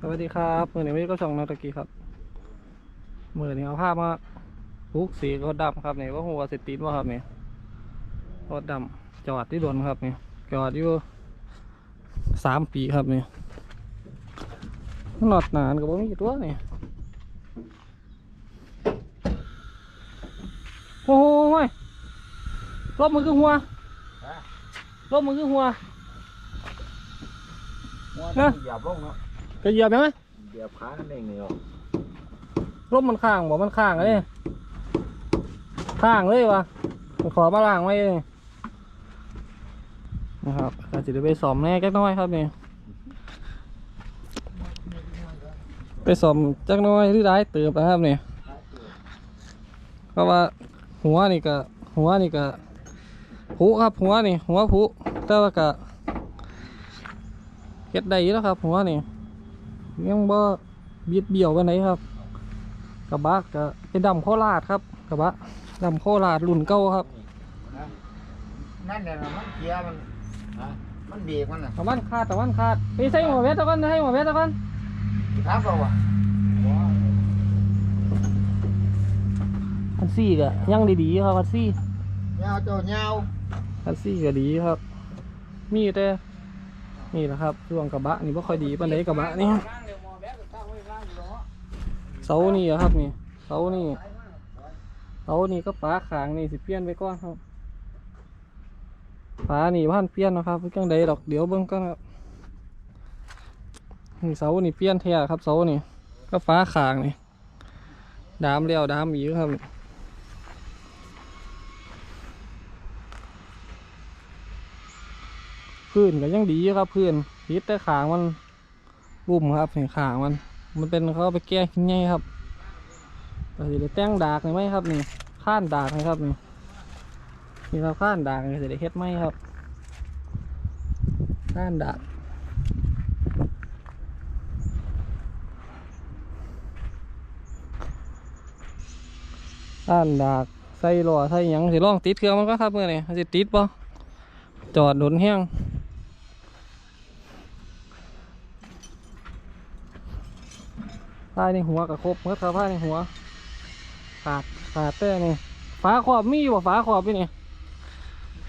สวัสดีครับมือนี้ไม่ก็ช่องนาตะกี้ครับมือนี้เอาภาพมาปุกสีรถดำครับนี่ว่าหัวสิติดว่าครับนี่รถดำจอดที่โดนครับนี่จอดอยู่สามปีครับนี่หนอดหนานกับว่ามีตัวนี่โอ้โหยรถมือคือหัวรถมือคือหัว นะเหยียบลงเนาะกระเหยียบยังไงเหยียบขานั่นเองเนี่ยรถมันข้างบอกมันข้างเลยข้างเลยวะผมขอมาล่างไว้เลยนะครับอาจจะได้ไปสอมแน่จักหน้อยครับนี่ไปสอมจักหน้อยที่ได้เติบนะครับนี่เพราะว่าหัวนี่ก็หัวนี่ก็ผุครับหัวนี่หัวผุแต่ว่าก็ เก็ดได้อยู่แล้วครับหัวนี่ยังบ่บิดเบี้ยวไปไหนใดครับ กระบะก็เป็นดำโคราชครับ กระบะดำโคราชรุ่นเก่าครับนั่นเนี่ยมันเกียร์มันมันเบรกมันอะตะวันขาดตะวันขาดไปใส่หัวเวทตะวันให้หัวเวทตะวันครับเราอะคันซี่ก็ยังดีๆครับคันซี่เงาตัวเงาคันซี่ก็ดีครับ มีแต่ นี่แหละครับช่วงกระบะนี่บ่ค่อยดีปานใดกระบะนี่เสานี่อะครับนี่เสานี่เสานี่ก็ปลาขางนี่สิเปลี่ยนไปก่อนครับปลานี่พันเปลี่ยนนะครับจังใดดอกเดี๋ยวเบิ่งก่อนครับนี่เสานี่เปลี่ยนแท้ครับเสานี่ก็ฟ้าขางนี่ดามเลี้ยวดามอีกครับ พื้นก็ยังดีครับพื้นพิษแต่ขางมันบุ่มครับนี่ขางมัน มันเป็นเขาไปแก้ขี้ไงครับก็สิได้แต่งดากไหมครับนี่ข้านดากนะครับนี่นี่ครับข้านดากนี่สิได้เฮ็ดไหมครับข้านดากข้านดากใส่ล้อใส่ยังสิลองติดเครื่องมันก็ครับเมื่อนี่สิติดป่จอดหนุนแห้ง ผ้าในหัวกับครบเมื่อครับผ้าในหัว ขาดขาดแต่นี่ฟ้าขอบมีบ่ฟ้าขอบพี่นี่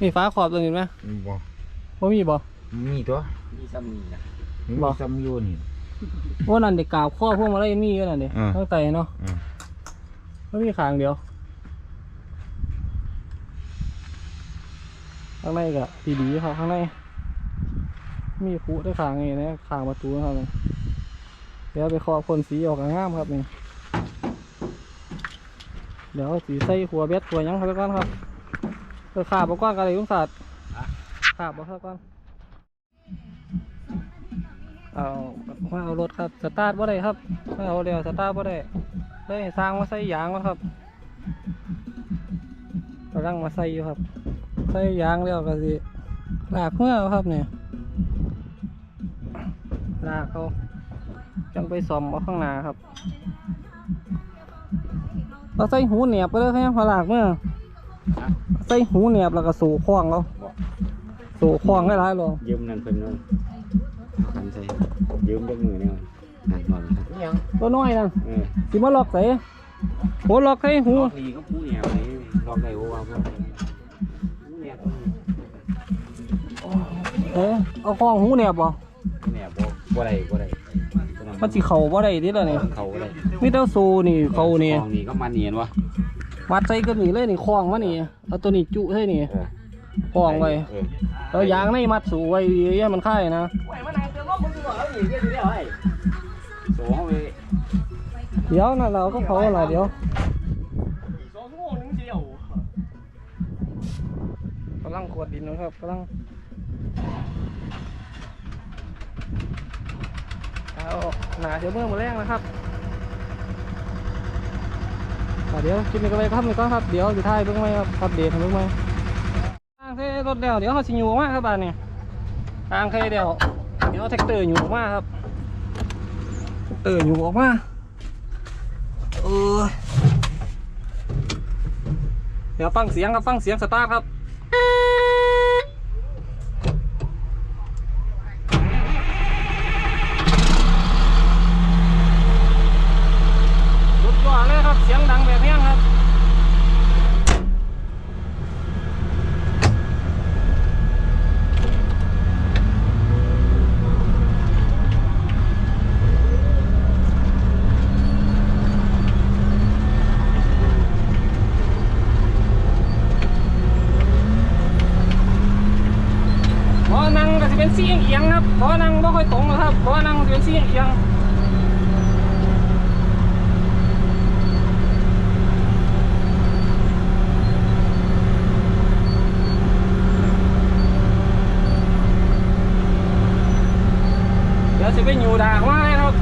มีฟ้าขอบตัวนี้ไหมบ่ว่ามีบ่มีตัวมีซ้ำนี่นะมีบ่ซ้ำอยู่นี่ว่านั่นเด็กกาวข้อพวกมาไล่มีอยู่นั่นเด็กอ่าตั้งใจเนาะอืมไม่มีขางเดียวข้างในก็ดีๆครับข้างใน มีผูได้ขางนี่นะขางประตูนะครับนี่ เดี๋ยวไปขอพ่นสีออกงามครับนี่เดี๋ยวสีใส่หัวเบ็ดหัวยังครับก่อนครับเออขาบเอาก้อนกันเลยลุงศาสตร์ขาบเอาครับก่อนเอาว่าเอารถครับสตาร์ทว่าได้ครับไม่เอาเร็วสตาร์ทว่าได้เลยสร้างมาใส่ยางมาครับกำลังมาใส่อยู่ครับ ใส่ยางแล้วก็สิลากเมื่อครับเนี่ยลากเขา จังไปซ่อมเอาข้างหน้าครับเราใส่หูเหนียบไปเลยครับพอลากเมื่อใส่หูเหนียบแล้วก็สู่คล้องเขาสู่คล้องได้หลายๆลงยืมนั่นเพิ่นเนาะกันใส่ยืมจักมือเนี่ยนั่นนอนครับนี่ยังตัวน้อยนั่นเออสิมาล็อกใส่โหล็อกใส่หูลอกดีก็ผู้เนี่ยไปลอกได้บ่ว่าบ่ผู้เนี่ยเอ๊ะเอาคล้องหูเหนียบบ่เนี่ยบ่บ่ได้บ่ได้ มันสิเข่าบ่ได้ดิล่ะนี่เขาบ่ได้มีแต่สูนี่เขานี่ของนี่ก็มันเนียนวะมัดใส่กันนี่เลยนี่คล้องมานี่เอาตัวนี้จุให้นี่เออคล้องไว้เออแล้วยางในมัดสูไว้ให้มันค่ายนะโซ่เอาไปเดี๋ยวนะเราก็เผาอะไรเดี๋ยวกำลังขวดดินนะครับกำลัง เอาหนาเดี๋ยวเมื่อมาแรงนะครับเดี๋ยวกินกันไปครับนี่ก็ครับเดี๋ยวจะถ่ายเพิ่งไหมครับอัปเดตเพิ่งไหมทางเทรถเดียวเดี๋ยวเขาสิอยู่มากครับบ้านเนี่ทางเคยเดียวเดี๋ยวแท็กเตอร์อยู่มากครับเตอร์อยู่ออกมาเออเดี๋ยวฟังเสียงครับฟังเสียงสตาร์ทครับ เป็น ซี่เอียงครับเพราะนั่งไม่ค่อยตรงหรอกครับเพราะนั่งเป็นซี่เอียงเดี๋ยวจะไปอยู่ด่างมาเลยครับ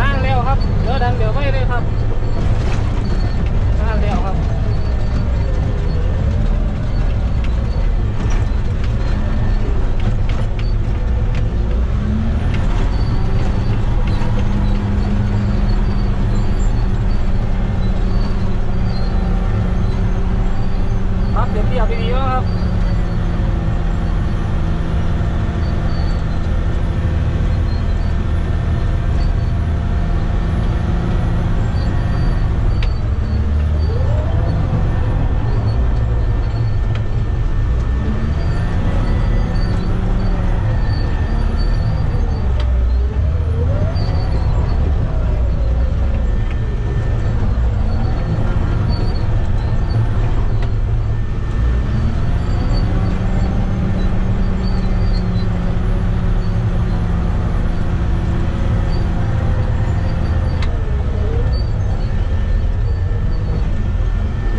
นั่งเร็วครับเดี๋ยวดันเดี๋ยวไม่เลยครับนั่งเร็วครับ ครับเดี๋ยวเปียกดีๆครับ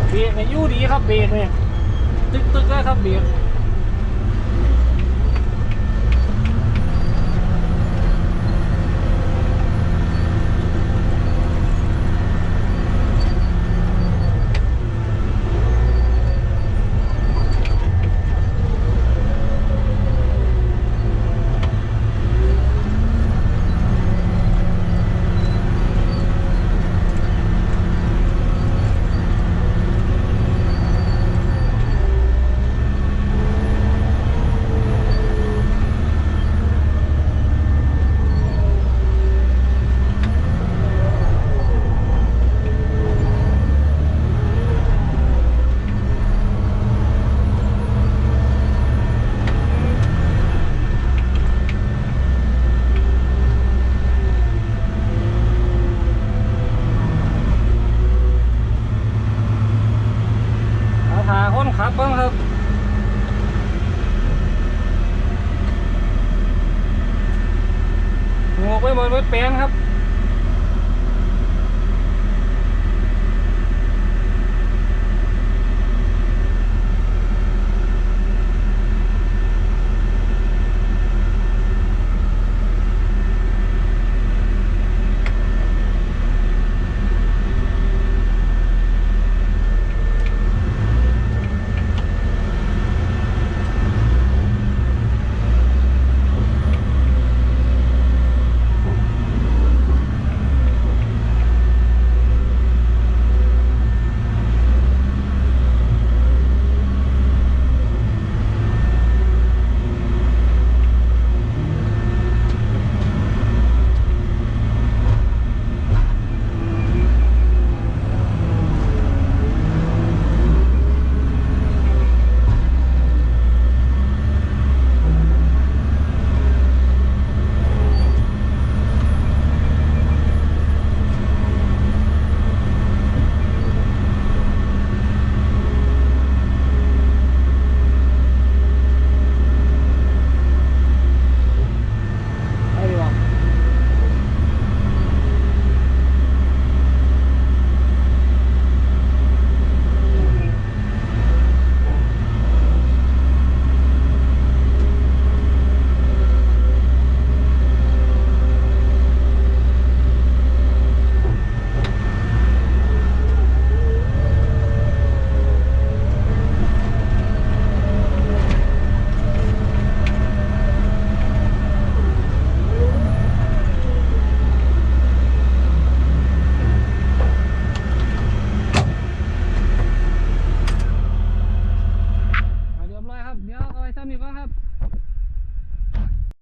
เบรกเนี่ยู่ดีครับเบรกเนี่ยตึกตึกเลยครับเบรก